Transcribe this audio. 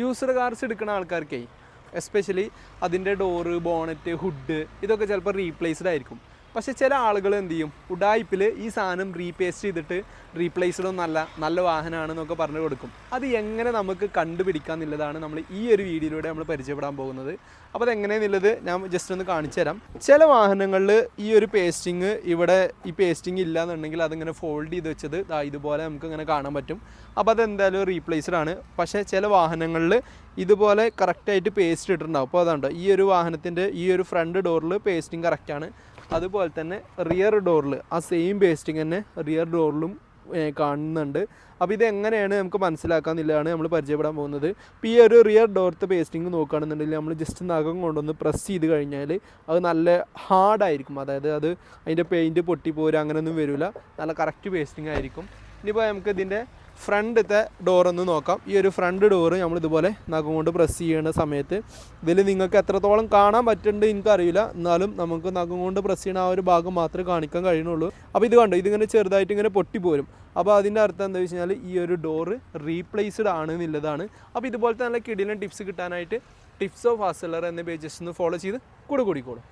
User cars എടുക്കുന്ന ആൾക്കാർക്കേ especially അതിന്റെ ഡോറ് ബോണറ്റ് ഹുഡ് ഇതൊക്കെ ചിലപ്പോൾ റീപ്ലേസ്ഡ് ആയിരിക്കും. പക്ഷേ ചില ആളുകൾ എന്ത് ചെയ്യും? ഉഡായിപ്പിൽ ഈ സാധനം റീപേസ്റ്റ് ചെയ്തിട്ട് റീപ്ലേസ്ഡ് ഒന്നല്ല നല്ല വാഹനമാണെന്നൊക്കെ പറഞ്ഞു കൊടുക്കും. അത് എങ്ങനെ നമുക്ക് കണ്ടുപിടിക്കാന്നുള്ളതാണ് നമ്മൾ ഈ ഒരു വീഡിയോയിലൂടെ നമ്മൾ പരിചയപ്പെടാൻ പോകുന്നത്. അപ്പോൾ അതെങ്ങനെയെന്നുള്ളത് ഞാൻ ജസ്റ്റ് ഒന്ന് കാണിച്ചു തരാം. ചില വാഹനങ്ങളിൽ ഈ ഒരു പേസ്റ്റിങ് ഇവിടെ ഈ പേസ്റ്റിങ് ഇല്ല എന്നുണ്ടെങ്കിൽ അതിങ്ങനെ ഫോൾഡ് ചെയ്ത് വെച്ചത് ഇതുപോലെ നമുക്ക് ഇങ്ങനെ കാണാൻ പറ്റും. അപ്പോൾ അതെന്തായാലും റീപ്ലേസ്ഡ് ആണ്. പക്ഷേ ചില വാഹനങ്ങളിൽ ഇതുപോലെ കറക്റ്റായിട്ട് പേസ്റ്റ് ഇട്ടിട്ടുണ്ടാവും. അപ്പോൾ അതുകൊണ്ട് ഈ ഒരു വാഹനത്തിന്റെ ഈ ഒരു ഫ്രണ്ട് ഡോറിൽ പേസ്റ്റിങ് കറക്റ്റാണ് അതുപോലെ തന്നെ റിയർ ഡോറിൽ ആ സെയിം പേസ്റ്റിംഗ് തന്നെ റിയർ ഡോറിലും കാണുന്നുണ്ട്. അപ്പോൾ ഇത് എങ്ങനെയാണ് നമുക്ക് മനസ്സിലാക്കാമെന്നുള്ളതാണ് നമ്മൾ പരിചയപ്പെടാൻ പോകുന്നത്. ഇപ്പോൾ ഈ ഒരു റിയർ ഡോർത്ത് പേസ്റ്റിംഗ് നോക്കുകയാണെന്നുണ്ടെങ്കിൽ നമ്മൾ ജസ്റ്റ് നഖം കൊണ്ടൊന്ന് പ്രസ് ചെയ്ത് കഴിഞ്ഞാൽ അത് നല്ല ഹാർഡായിരിക്കും അതായത് അത് അതിന്റെ പെയിന്റ് പൊട്ടിപ്പോരുക അങ്ങനെയൊന്നും വരില്ല. നല്ല കറക്റ്റ് പേസ്റ്റിംഗ് ആയിരിക്കും. ഇനിയിപ്പോൾ നമുക്ക് ഇതിന്റെ ഫ്രണ്ടത്തെ ഡോറൊന്ന് നോക്കാം. ഈ ഒരു ഫ്രണ്ട് ഡോറ് നമ്മൾ ഇതുപോലെ നഖം കൊണ്ട് പ്രസ് ചെയ്യുന്ന സമയത്ത് ഇതിൽ നിങ്ങൾക്ക് എത്രത്തോളം കാണാൻ പറ്റുന്നുണ്ട് എനിക്കറിയില്ല. എന്നാലും നമുക്ക് നഖം കൊണ്ട് പ്രസ് ചെയ്യുന്ന ആ ഒരു ഭാഗം മാത്രമേ കാണിക്കാൻ കഴിയുന്നുള്ളൂ. അപ്പോൾ ഇത് കണ്ടോ? ഇതിങ്ങനെ ചെറുതായിട്ട് ഇങ്ങനെ പൊട്ടിപ്പോരും. അപ്പോൾ അതിന്റെ അർത്ഥം എന്താ വെച്ച് കഴിഞ്ഞാൽ ഈ ഒരു ഡോറ് റീപ്ലേസ്ഡ് ആണ് എന്നുള്ളതാണ്. അപ്പോൾ ഇതുപോലത്തെ നല്ല കിടിലൻ ടിപ്സ് കിട്ടാനായിട്ട് ടിപ്സ് ഓഫ് ഹാസലർ എന്ന പേജസ് ഒന്ന് ഫോളോ ചെയ്ത് കൂടെ കൂടിക്കോളും.